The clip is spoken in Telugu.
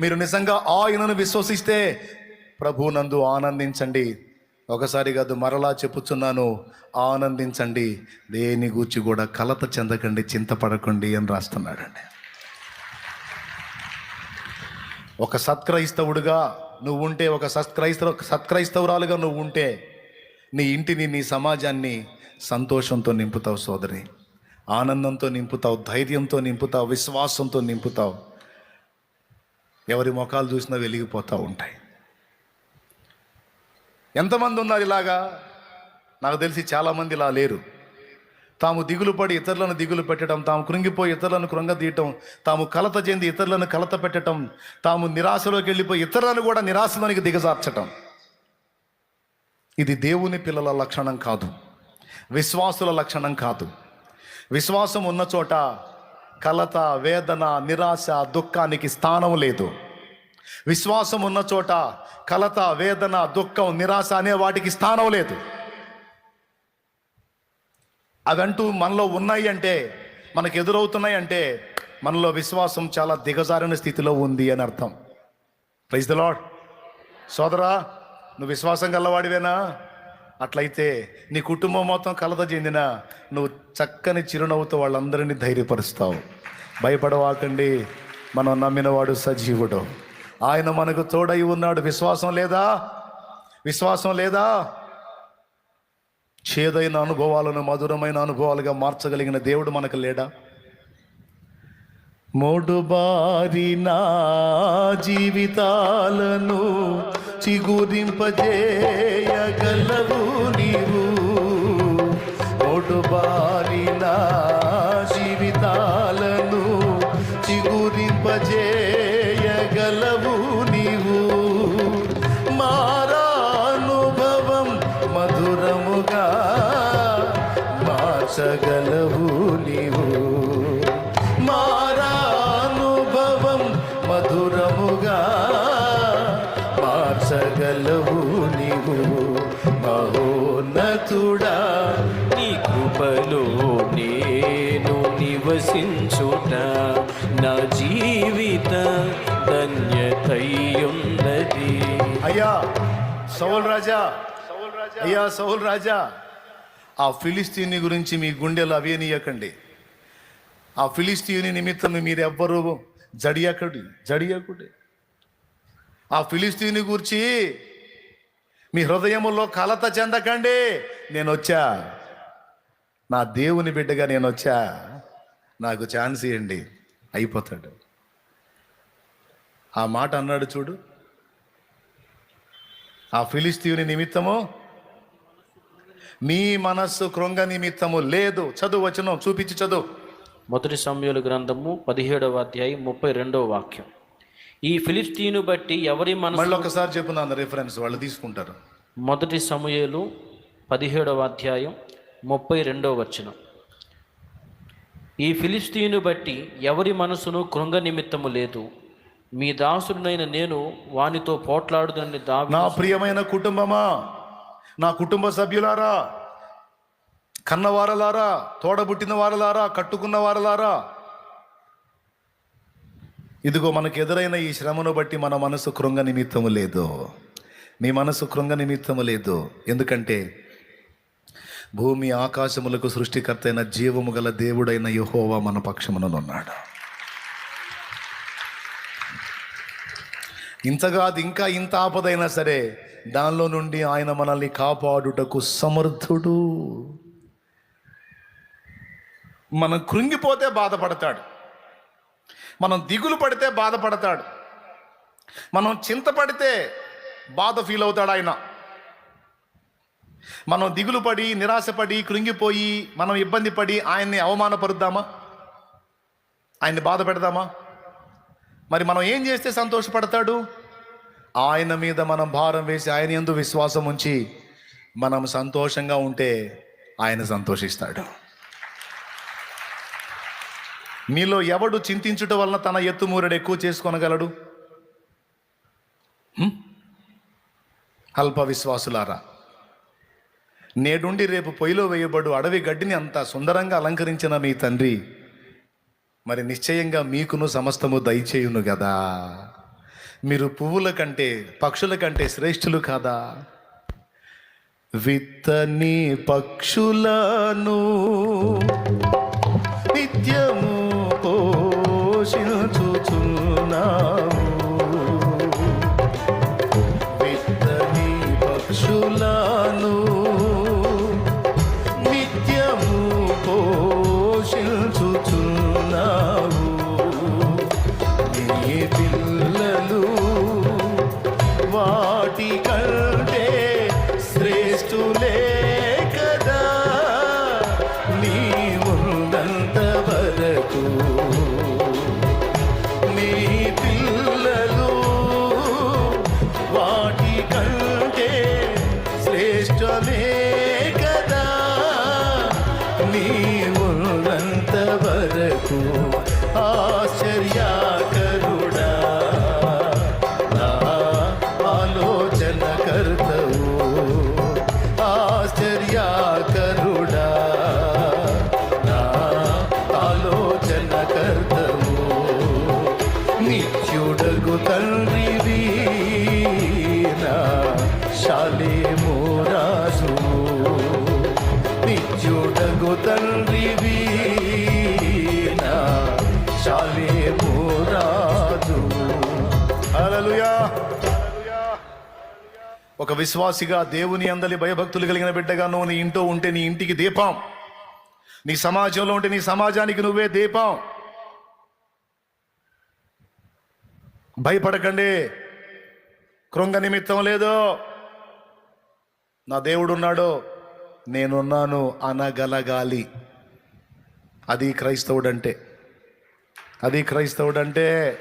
మీరు నిజంగా ఆయనను విశ్వసిస్తే ప్రభు నందు ఆనందించండి. ఒకసారి కాదు మరలా చెప్పుచున్నాను ఆనందించండి. దేని గూర్చి కూడా కలత చెందకండి చింతపడకండి అని రాస్తున్నాడండి. ఒక సత్క్రైస్తవుడుగా నువ్వు ఉంటే ఒక సత్క్రైస్తవ సత్క్రైస్తవురాలుగా నువ్వు ఉంటే నీ ఇంటిని నీ సమాజాన్ని సంతోషంతో నింపుతావు సోదరి. ఆనందంతో నింపుతావు ధైర్యంతో నింపుతావు విశ్వాసంతో నింపుతావు. ఎవరి ముఖాలు చూసినా వెలిగిపోతూ ఉంటాయి. ఎంతమంది ఉన్నారు ఇలాగా? నాకు తెలిసి చాలామంది ఇలా లేరు. తాము దిగులు పడి ఇతరులను దిగులు పెట్టడం తాము కృంగిపోయి ఇతరులను కృంగదీయటం తాము కలత చెంది ఇతరులను కలత పెట్టడం తాము నిరాశలోకి వెళ్ళిపోయి ఇతరులను కూడా నిరాశలోనికి దిగజార్చటం. ఇది దేవుని పిల్లల లక్షణం కాదు. విశ్వాసుల లక్షణం కాదు. విశ్వాసం ఉన్న చోట కలత వేదన నిరాశ దుఃఖానికి స్థానం లేదు. విశ్వాసం ఉన్న చోట కలత వేదన దుఃఖం నిరాశ అనే వాటికి స్థానం లేదు. అవంటూ మనలో ఉన్నాయి అంటే మనకు ఎదురవుతున్నాయి అంటే మనలో విశ్వాసం చాలా దిగజారిన స్థితిలో ఉంది అని అర్థం. ప్రైజ్ ద లాడ్ సోదరా నువ్వు విశ్వాసం గల్లవాడివేనా అట్లయితే నీ కుటుంబం మొత్తం కలత చెందిన నువ్వు చక్కని చిరునవ్వుతో వాళ్ళందరినీ ధైర్యపరుస్తావు. భయపడవాకండి మనం నమ్మినవాడు సజీవుడు. ఆయన మనకు తోడై ఉన్నాడు. విశ్వాసం లేదా? విశ్వాసం లేదా? చేదైన అనుభవాలను మధురమైన అనుభవాలుగా మార్చగలిగిన దేవుడు మనకు లేడా? మూడు నా జీవితాలను చిగురింపజేయగలవు నీవు. మూడు జీవితాలను చిగురింపజేయగలవు దర్శించుట నా జీవిత ధన్యతయ్యున్నది అయ్యా సౌల్ రాజా అయ్యా సౌల్ రాజా ఆ ఫిలిస్తీని గురించి మీ గుండెలు అవేనియకండి. ఆ ఫిలిస్తీని నిమిత్తం మీరెవ్వరూ ఎవ్వరు జడియకడి జడియకుడి. ఆ ఫిలిస్తీని గురించి మీ హృదయములో కలత చెందకండి. నేను వచ్చా నా దేవుని బిడ్డగా నేను వచ్చా నాకు ఛాన్స్ ఇవ్వండి అయిపోతాడు. ఆ మాట అన్నాడు చూడు. ఆ ఫిలిస్తీయుని నిమిత్తము మీ మనస్సు కృంగ నిమిత్తము లేదు. చదువు వచనం చూపించి చదువు. మొదటి సమయాల గ్రంథము పదిహేడవ అధ్యాయం ముప్పై రెండవ వాక్యం. ఈ ఫిలిస్తీను బట్టి ఎవరి మనసు మళ్ళీ ఒకసారి చెప్పున్నాను రిఫరెన్స్ వాళ్ళు తీసుకుంటారు. మొదటి సమయలు పదిహేడవ అధ్యాయం ముప్పై రెండవ వచనం. ఈ ఫిలిస్తీను బట్టి ఎవరి మనసును కృంగ నిమిత్తము లేదు. మీ దాసుడినైన నేను వానితో పోట్లాడుదని దావి నా ప్రియమైన కుటుంబమా నా కుటుంబ సభ్యులారా కన్నవారలారా తోడబుట్టిన వారలారా కట్టుకున్న వారలారా ఇదిగో మనకు ఎదురైన ఈ శ్రమను బట్టి మన మనసు కృంగ నిమిత్తము లేదు. మీ మనసు కృంగ నిమిత్తము లేదు. ఎందుకంటే భూమి ఆకాశములకు సృష్టికర్త అయిన జీవము గల దేవుడైన యహోవా మన పక్షముననున్నాడు. ఇంతగా అది ఇంకా ఇంత ఆపదైనా సరే దానిలో నుండి ఆయన మనల్ని కాపాడుటకు సమర్థుడు. మనం కృంగిపోతే బాధపడతాడు. మనం దిగులు పడితే బాధపడతాడు. మనం చింతపడితే బాధ ఫీల్ అవుతాడు ఆయన. మనం దిగులు పడి నిరాశపడి కృంగిపోయి మనం ఇబ్బంది పడి ఆయన్ని అవమానపరుద్దామా? ఆయన్ని బాధ పెడదామా? మరి మనం ఏం చేస్తే సంతోషపడతాడు? ఆయన మీద మనం భారం వేసి ఆయన ఎందు విశ్వాసం ఉంచి మనం సంతోషంగా ఉంటే ఆయన సంతోషిస్తాడు. మీలో ఎవడు చింతించుట వలన తన ఎత్తుమూరుడు ఎక్కువ చేసుకొనగలడు? అల్ప విశ్వాసులారా నేడుండి రేపు పొయ్యిలో వేయబడు అడవి గడ్డిని అంత సుందరంగా అలంకరించిన మీ తండ్రి. మరి నిశ్చయంగా మీకును సమస్తము దయచేయును కదా మీరు పువ్వుల కంటే పక్షుల కంటే శ్రేష్ఠులు కాదా? విత్తని పక్షులను నిత్యము పోషించుచున్నావు నీ ఉన్నంత వరకు ఆశ్చర్యాకర తండ్రివి నా శాలేమో రాజు ఒక విశ్వాసిగా దేవుని అందలి భయభక్తులు కలిగిన బిడ్డగా నువ్వు నీ ఇంట్లో ఉంటే నీ ఇంటికి దీపం. నీ సమాజంలో ఉంటే నీ సమాజానికి నువ్వే దీపం. భయపడకండి. కృంగ నిమిత్తం లేదు. నా దేవుడు ఉన్నాడు నేనున్నాను అనగలగాలి. అది క్రైస్తవుడంటే. అది క్రైస్తవుడంటే.